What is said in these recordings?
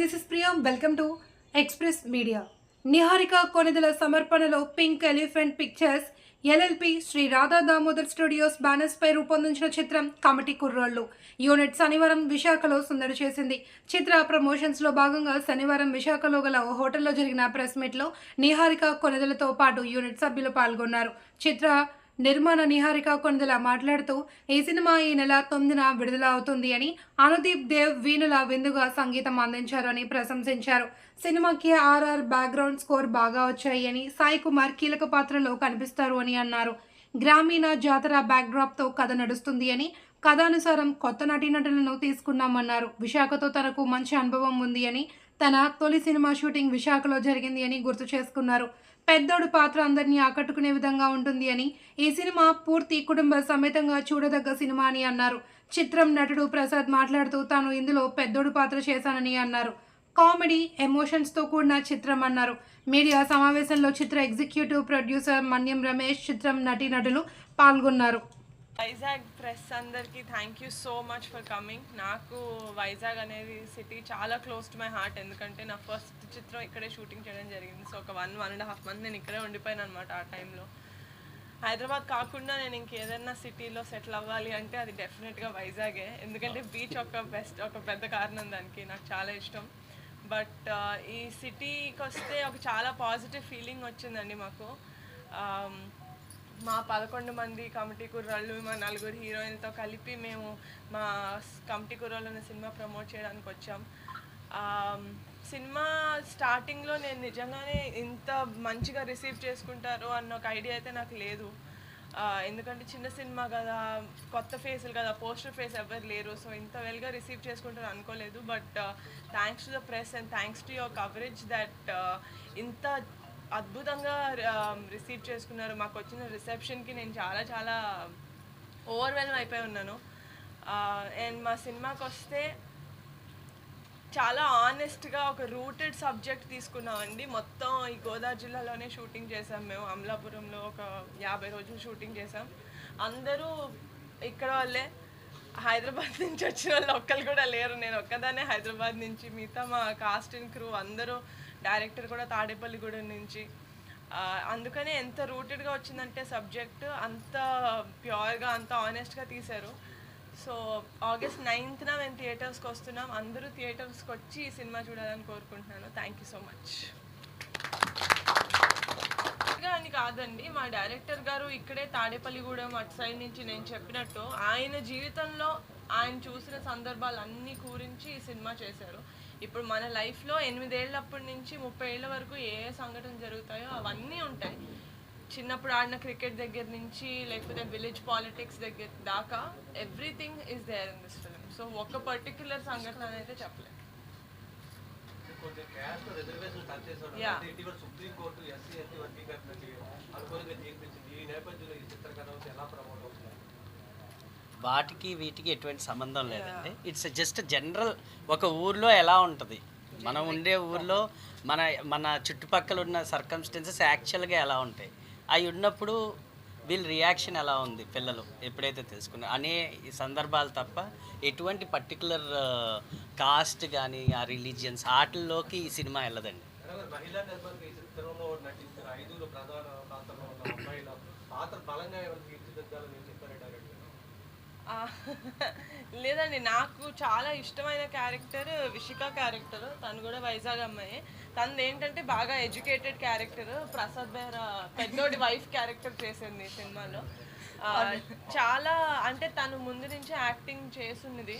This is Priyam. Welcome to express media. Niharika Konidela సమర్పణలో pink elephant pictures LLP Sri Radha Damodar studios banners పై రూపొందించిన చిత్రం committee కుర్రోళ్ళు. Unit శనివారం విశాఖలో సందడి చేసింది. చిత్ర ప్రమోషన్స్లో భాగంగా శనివారం విశాఖలో గల ఓ హోటల్లో జరిగిన ప్రెస్ మీట్లో నిహారిక కొనిదలతో పాటు యూనిట్ సభ్యులు పాల్గొన్నారు. చిత్ర నిర్మాణ నిహారిక కొందల మాట్లాడుతూ ఈ సినిమా ఈ నెల తొమ్మిదిన విడుదల అవుతుంది అని అనుదీప్ దేవ్ వీణుల విందుగా సంగీతం అందించారు అని ప్రశంసించారు. సినిమాకి ఆర్ఆర్ బ్యాక్గ్రౌండ్ స్కోర్ బాగా వచ్చాయి అని సాయి కుమార్ కీలక పాత్రలో కనిపిస్తారు అని అన్నారు. గ్రామీణ జాతర బ్యాక్డ్రాప్తో కథ నడుస్తుంది అని కథానుసారం కొత్త నటీనటులను తీసుకున్నామన్నారు. విశాఖతో తనకు మంచి అనుభవం ఉంది అని తన తొలి సినిమా షూటింగ్ విశాఖలో జరిగింది అని గుర్తు చేసుకున్నారు. పెద్దోడు పాత్ర అందరినీ ఆకట్టుకునే విధంగా ఉంటుంది అని ఈ సినిమా పూర్తి కుటుంబ సమేతంగా చూడదగ్గ సినిమా అని అన్నారు. చిత్రం నటుడు ప్రసాద్ మాట్లాడుతూ తాను ఇందులో పెద్దోడు పాత్ర చేశానని అన్నారు. కామెడీ ఎమోషన్స్తో కూడిన చిత్రం అన్నారు. మీడియా సమావేశంలో చిత్ర ఎగ్జిక్యూటివ్ ప్రొడ్యూసర్ మన్యం రమేష్ చిత్రం నటీనటులు పాల్గొన్నారు. వైజాగ్ ప్రెస్ అందరికీ thank you so much for coming నాకు వైజాగ్ అనేది సిటీ చాలా క్లోజ్ టు మై హార్ట్ ఎందుకంటే నా ఫస్ట్ చిత్రం ఇక్కడే షూటింగ్ చేయడం జరిగింది. సో ఒక one one and half month నేను ఇక్కడే ఉండిపోయాను అనమాట ఆ టైంలో హైదరాబాద్ కాకుండా నేను ఇంకేదన్నా సిటీలో సెటిల్ అవ్వాలి అంటే అది డెఫినెట్గా వైజాగే. ఎందుకంటే బీచ్ ఒక బెస్ట్ ఒక పెద్ద కారణం దానికి. నాకు చాలా ఇష్టం. బట్ ఈ సిటీకి వస్తే ఒక చాలా పాజిటివ్ ఫీలింగ్ వచ్చిందండి మాకు. Um, మా పదకొండు మంది కమిటీ కుర్రాళ్ళు మా నలుగురు హీరోయిన్తో కలిపి మేము మా కమిటీ కుర్రాళ్ళు ఉన్న సినిమా ప్రమోట్ చేయడానికి వచ్చాం. సినిమా స్టార్టింగ్లో నేను నిజంగానే ఇంత మంచిగా రిసీవ్ చేసుకుంటారు అన్న ఒక ఐడియా అయితే నాకు లేదు. ఎందుకంటే చిన్న సినిమా కదా కొత్త ఫేసులు కదా పోస్టర్ ఫేస్ ఎవరు లేరు. సో ఇంత వెల్గా రిసీవ్ చేసుకుంటారు అనుకోలేదు. But thanks to the press and thanks to your coverage that ఇంత అద్భుతంగా రిసీవ్ చేసుకున్నారు. మాకు వచ్చిన రిసెప్షన్కి నేను చాలా చాలా ఓవర్వెల్మ్ అయిపోయి ఉన్నాను. అండ్ మా సినిమాకి వస్తే చాలా ఆనెస్ట్గా ఒక రూటెడ్ సబ్జెక్ట్ తీసుకున్నామండి. మొత్తం ఈ గోదావరి జిల్లాలోనే షూటింగ్ చేసాం మేము. అమలాపురంలో ఒక యాభై రోజులు షూటింగ్ చేసాం అందరూ ఇక్కడ వాళ్ళే. హైదరాబాద్ నుంచి వచ్చిన వాళ్ళు ఒక్కరు కూడా లేరు. నేను ఒక్కదానే హైదరాబాద్ నుంచి మిగతా మా కాస్ట్ అండ్ క్రూ అందరూ డైరెక్టర్ కూడా తాడేపల్లిగూడెం నుంచి. అందుకనే ఎంత రూటెడ్గా వచ్చిందంటే సబ్జెక్ట్ అంత ప్యూర్గా అంత ఆనెస్ట్గా తీశారు. సో ఆగస్ట్ నైన్త్న మేము థియేటర్స్కి వస్తున్నాం. అందరూ థియేటర్స్కి వచ్చి ఈ సినిమా చూడాలని కోరుకుంటున్నాను. థ్యాంక్ యూ సో మచ్ అని కాదండి మా డైరెక్టర్ గారు ఇక్కడే తాడేపల్లిగూడెం అటు సైడ్ నుంచి నేను చెప్పినట్టు ఆయన జీవితంలో ఆయన చూసిన సందర్భాలు అన్ని గురించి ఈ సినిమా చేశారు. ఇప్పుడు మన లైఫ్లో ఎనిమిదేళ్ళప్పటి నుంచి ముప్పై ఏళ్ళ వరకు ఏ సంఘటనలు జరుగుతాయో అవన్నీ ఉంటాయి. చిన్నప్పుడు ఆడిన క్రికెట్ దగ్గర నుంచి లేకపోతే విలేజ్ పాలిటిక్స్ దగ్గర దాకా everything is there in this film so ఒక పర్టిక్యులర్ సంఘటన అయితే చెప్పలేదు సుప్రీంకోర్టు ఎస్సీ ఎస్టీ వర్గీకరణకి అనుకూలంగా తీర్పిచ్చింది. ఈ నేపథ్యంలో ఈ చిత్రకథ ఎలా అవుతుంది వాటికి వీటికి ఎటువంటి సంబంధం లేదండి. ఇట్స్ జస్ట్ జనరల్ ఒక ఊర్లో ఎలా ఉంటుంది? మనం ఉండే ఊర్లో మన మన చుట్టుపక్కల ఉన్న సర్కమ్స్టెన్సెస్ యాక్చువల్గా ఎలా ఉంటాయి? అవి ఉన్నప్పుడు వీళ్ళ రియాక్షన్ ఎలా ఉంది పిల్లలు? ఎప్పుడైతే తెలుసుకున్నారు అనే ఈ సందర్భాలు తప్ప ఎటువంటి పర్టికులర్ కాస్ట్ కానీ ఆ రిలీజియన్స్ వాటిల్లోకి ఈ సినిమా వెళ్ళదండి. గారు, లేదండి నాకు చాలా ఇష్టమైన క్యారెక్టర్ విషిక క్యారెక్టర్ తను కూడా వైజాగ్ అమ్మాయి. తనది ఏంటంటే బాగా ఎడ్యుకేటెడ్ క్యారెక్టర్ ప్రసాద్ బెహ్రా పెద్దోడి వైఫ్ క్యారెక్టర్ చేసింది ఈ సినిమాలో. చాలా అంటే తను ముందు నుంచి యాక్టింగ్ చేస్తున్నది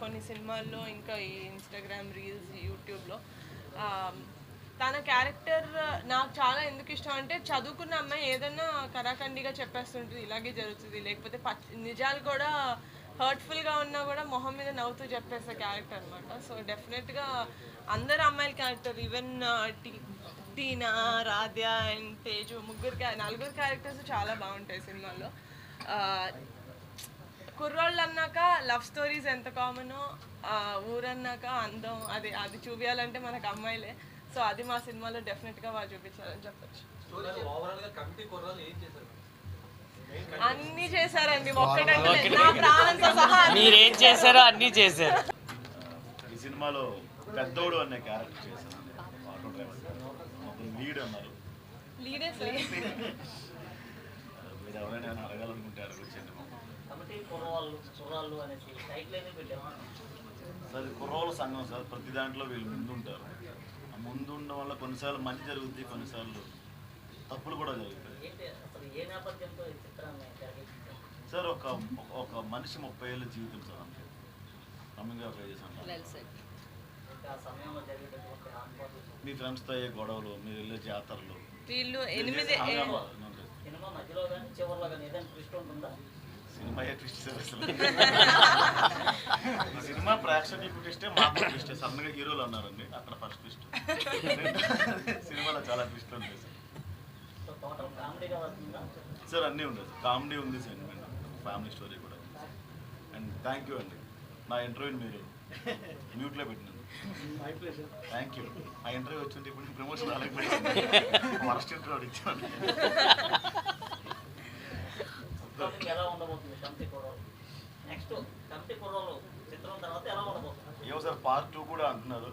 కొన్ని సినిమాల్లో ఇంకా ఈ ఇన్స్టాగ్రామ్ రీల్స్ యూట్యూబ్లో తన క్యారెక్టర్ నాకు చాలా ఎందుకు ఇష్టం అంటే చదువుకున్న అమ్మాయి ఏదన్నా కరాఖండిగా చెప్పేస్తుంటుంది ఇలాగే జరుగుతుంది. లేకపోతే పచ్ నిజాలు కూడా హర్ట్ఫుల్గా ఉన్నా కూడా మొహం మీద నవ్వుతూ చెప్పేసే క్యారెక్టర్ అనమాట సో డెఫినెట్గా అందరు అమ్మాయిల character even Tina Radhya and Teju ముగ్గురు నలుగురు క్యారెక్టర్స్ చాలా బాగుంటాయి సినిమాలో కుర్రోళ్ళు అన్నాక లవ్ స్టోరీస్ ఎంత కామనో ఊరన్నాక అందం అది అది చూపించాలంటే మనకు అమ్మాయిలే. సో అది మా సినిమాలో డెఫినెట్గా వాళ్ళు చూపించాలని చెప్పొచ్చు. స్టోరీ ఓవరాల్గా కమిటీ కుర్రాలు ఏం చేశారు? అన్నీ చేశారండి ఒక్కటంటే నా ప్రాణంతో సహా మీరేం చేశారో అన్నీ చేశారు. ఈ సినిమాలో పెద్దోడు అనే క్యారెక్టర్ చేశాను ఆటో డ్రైవర్ మొత్తం లీడ్ అన్నారు. లీడే సార్. మీరు ఎవరైనా ఏమైనా అడగాలనుకుంటే అడగొచ్చండి కమిటీ కుర్రవాళ్ళు కుర్రాళ్ళు అనేసి టైటిల్ అనేది పెట్టాము సార్ కుర్రోళ్ళ సంఘం సార్. ప్రతి దాంట్లో వీళ్ళు ముందు ఉంటారు ఆ ముందు ఉండడం వల్ల కొన్నిసార్లు మంచి జరుగుద్ది కొన్నిసార్లు తప్పులు కూడా జరుగుతాయి. సార్ ఒక ఒక మనిషి ముప్పై ఏళ్ళ జీవితం సార్ అంతే. మీ ఫ్రెండ్స్తో అయ్యే గొడవలు మీరు వెళ్ళే జాతరలు. వీళ్ళు ఎనిమిది సినిమా ట్విస్ట్ సార్ అసలు? సినిమా ప్రేక్షకులకు ట్విస్టే మాకు ట్విస్టే సన్నగా హీరోలు అన్నారండి అక్కడ ఫస్ట్ ట్విస్ట్ సినిమాలో చాలా ట్విస్ట్ ఉంటాయి సార్ సార్ అన్నీ ఉండదు. కామెడీ ఉంది సెంటిమెంట్ ఫ్యామిలీ స్టోరీ కూడా అండ్ థ్యాంక్ యూ అండి. నా ఇంటర్వ్యూని మీరు మ్యూట్లో పెట్టినందుకు. థ్యాంక్ యూ ఆ ఇంటర్వ్యూ వచ్చింటే ఇప్పుడు ప్రమోషన్ రాలేకపోయింది. వరస్ట్ ఇంటర్వ్యూ ఇచ్చాను. టాపిక్ ఎలా ఉండబోతుంది కమిటీ కుర్రాళ్ళు నెక్స్ట్ కమిటీ కుర్రాళ్ళు చిత్రం తర్వాత ఎలా ఉండబోతుంది ఏమో సార్ పార్ట్ టూ కూడా అంటున్నారు.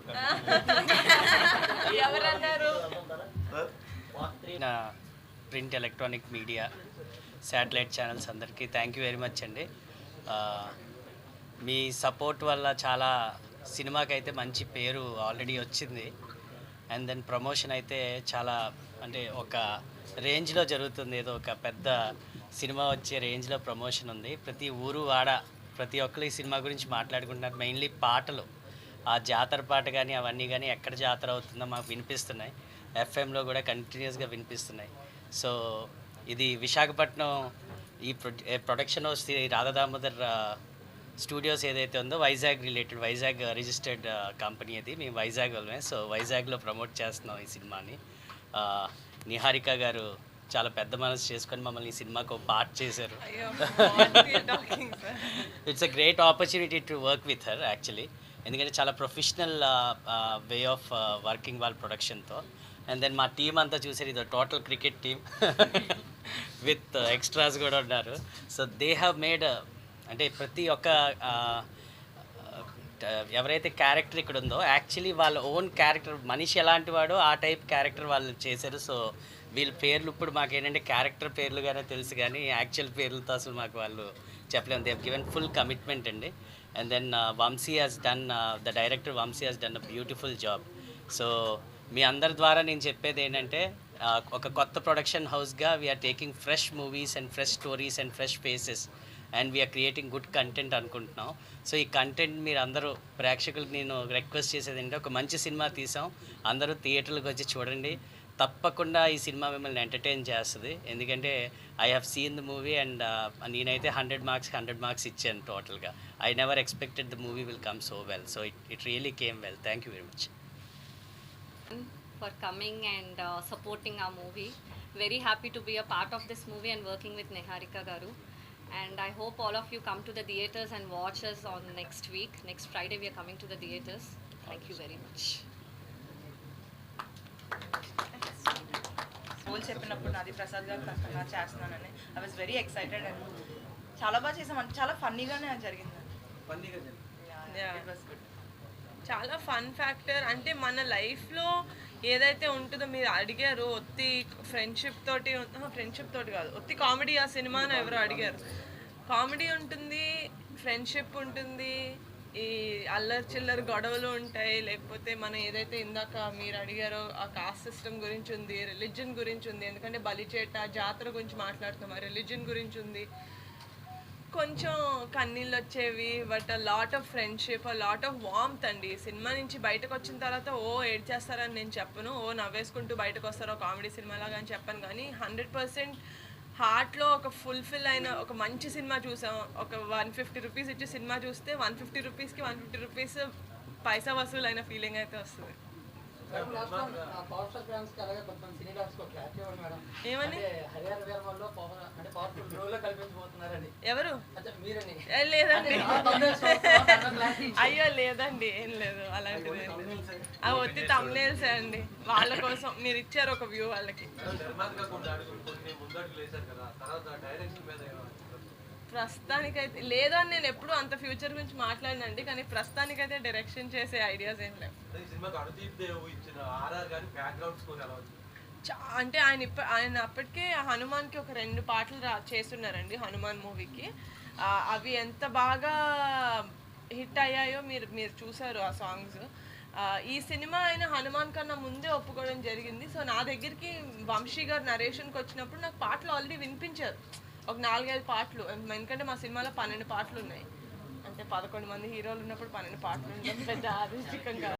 ఎవరన్నారు? ఎలక్ట్రానిక్ మీడియా శాటిలైట్ ఛానల్స్ అందరికీ థ్యాంక్ యూ వెరీ మచ్ అండి. మీ సపోర్ట్ వల్ల చాలా సినిమాకి అయితే మంచి పేరు ఆల్రెడీ వచ్చింది. అండ్ దెన్ ప్రమోషన్ అయితే చాలా అంటే ఒక రేంజ్లో జరుగుతుంది. ఏదో ఒక పెద్ద సినిమా వచ్చే రేంజ్లో ప్రమోషన్ ఉంది. ప్రతి ఊరు వాడ ప్రతి ఒక్కరు ఈ సినిమా గురించి మాట్లాడుకుంటున్నారు. మెయిన్లీ పాటలు. ఆ జాతర పాట కానీ అవన్నీ కానీ ఎక్కడ జాతర అవుతుందో మాకు వినిపిస్తున్నాయి. ఎఫ్ఎంలో కూడా కంటిన్యూస్గా వినిపిస్తున్నాయి. సో ఇది విశాఖపట్నం ఈ pro- production house Sri Radha Damodar studios ఏదైతే ఉందో Vizag related Vizag registered company అది. మేము వైజాగ్ వాళ్ళమే. సో వైజాగ్లో ప్రమోట్ చేస్తున్నాం ఈ సినిమాని. నిహారిక గారు చాలా పెద్ద మనసు చేసుకొని మమ్మల్ని ఈ సినిమాకు పార్ట్ చేశారు. It's a great opportunity to work with her actually ఎందుకంటే చాలా ప్రొఫెషనల్ వే ఆఫ్ వర్కింగ్ వాళ్ళ ప్రొడక్షన్తో అండ్ దెన్ మా టీం అంతా చూసారు ఇది total cricket team with extras కూడా ఉన్నారు. సో దే హ్యావ్ మేడ్ అంటే ప్రతి ఒక్క uh, ఎవరైతే క్యారెక్టర్ ఇక్కడ ఉందో యాక్చువల్లీ వాళ్ళ ఓన్ క్యారెక్టర్ మనిషి ఎలాంటి వాడో ఆ టైప్ క్యారెక్టర్ వాళ్ళు చేశారు. సో వీళ్ళ పేర్లు ఇప్పుడు మాకు ఏంటంటే క్యారెక్టర్ పేర్లుగానే తెలుసు కానీ యాక్చువల్ పేర్లతో అసలు మాకు వాళ్ళు చెప్పలేము. దేవ్ గివెన్ ఫుల్ కమిట్మెంట్ అండి. And then Vamshi has done the director Vamshi has done a beautiful job so మీ అందరి ద్వారా నేను చెప్పేది ఏంటంటే uh, ఒక కొత్త production హౌస్గా we're taking fresh movies and fresh stories and fresh faces and we're creating good content అనుకుంటున్నాం. So ఈ content మీరు అందరూ ప్రేక్షకులకు నేను రిక్వెస్ట్ చేసేది ఏంటంటే ఒక మంచి సినిమా తీసాం. అందరూ థియేటర్లకు వచ్చి చూడండి. తప్పకుండా ఈ సినిమా మిమ్మల్ని ఎంటర్టైన్ చేస్తుంది. ఎందుకంటే I have seen the movie and నేనైతే హండ్రెడ్ మార్క్స్ హండ్రెడ్ మార్క్స్ ఇచ్చాను టోటల్గా I never expected the movie will come so well so it it really came well thank you very much for coming and supporting a movie very happy to be a part of this movie and working with Niharika గారు and I hope all of you come to the theatres and watches on next week next Friday we're coming to the theatres thank you very much role చెప్పినప్పుడు నాది ప్రసాద్ గారు కష్టంగా చేస్తున్నానని. I was very excited and చాలా బాగా చేసాం. అంటే చాలా ఫన్నీగానే జరిగింది. Yeah. ఇట్ వాస్ గుడ్ చాలా ఫన్ ఫ్యాక్టర్. అంటే మన లైఫ్లో ఏదైతే ఉంటుందో మీరు అడిగారు ఒత్తి ఫ్రెండ్షిప్ తోటి ఫ్రెండ్షిప్ తోటి కాదు ఒత్తి కామెడీ ఆ సినిమాను ఎవరో అడిగారు. కామెడీ ఉంటుంది ఫ్రెండ్షిప్ ఉంటుంది ఈ అల్లరి చిల్లర గొడవలు ఉంటాయి లేకపోతే మనం ఏదైతే ఇందాక మీరు అడిగారో ఆ కాస్ట్ సిస్టమ్ గురించి ఉంది రిలీజన్ గురించి ఉంది ఎందుకంటే బలిచేట జాతర గురించి మాట్లాడుతాం రిలీజన్ గురించి ఉంది. కొంచెం కన్నీళ్ళు వచ్చేవి but lot of friendship lot of warmth అండి. సినిమా నుంచి బయటకు వచ్చిన తర్వాత ఓ ఏడ్ చేస్తారని నేను చెప్పను ఓ నవ్వేసుకుంటూ బయటకు వస్తారో కామెడీ సినిమా లాగా అని చెప్పాను కానీ హండ్రెడ్ పర్సెంట్ హార్ట్లో ఒక ఫుల్ఫిల్ అయిన ఒక మంచి సినిమా చూసాం. ఒక వన్ ఫిఫ్టీ రూపీస్ ఇచ్చి సినిమా చూస్తే వన్ ఫిఫ్టీ రూపీస్కి వన్ ఫిఫ్టీ రూపీస్ పైసా వసూలు అయిన ఫీలింగ్ అయితే వస్తుంది. ఏమని? ఎవరు? లేదండి. అయ్యో లేదండి. ఏం లేదు అలాంటిది. ఆ ఒత్తి తమ్నేల్సే అండి. వాళ్ళ కోసం మీరు ఇచ్చారు ఒక వ్యూ వాళ్ళకి. ప్రస్తుతానికైతే లేదు అని నేను ఎప్పుడు అంత ఫ్యూచర్ గురించి మాట్లాడినండి కానీ ప్రస్తుతానికైతే డైరెక్షన్ చేసే ఐడియాస్ ఏం లేవు. అంటే ఆయన ఇప్ప ఆయన అప్పటికే హనుమాన్కి ఒక రెండు పాటలు రా చేస్తున్నారండి హనుమాన్ మూవీకి. అవి ఎంత బాగా హిట్ అయ్యాయో మీరు మీరు చూసారు ఆ సాంగ్స్ ఈ సినిమా ఆయన హనుమాన్ కన్నా ముందే ఒప్పుకోవడం జరిగింది. సో నా దగ్గరికి వంశీ గారు నరేషన్కి వచ్చినప్పుడు నాకు పాటలు ఆల్రెడీ వినిపించారు. ఒక నాలుగైదు పాటలు. ఎందుకంటే మా సినిమాలో పన్నెండు పాటలు ఉన్నాయి. అంటే పదకొండు మంది హీరోలు ఉన్నప్పుడు పన్నెండు పాటలు ఉండడం పెద్ద ఆదిష్టం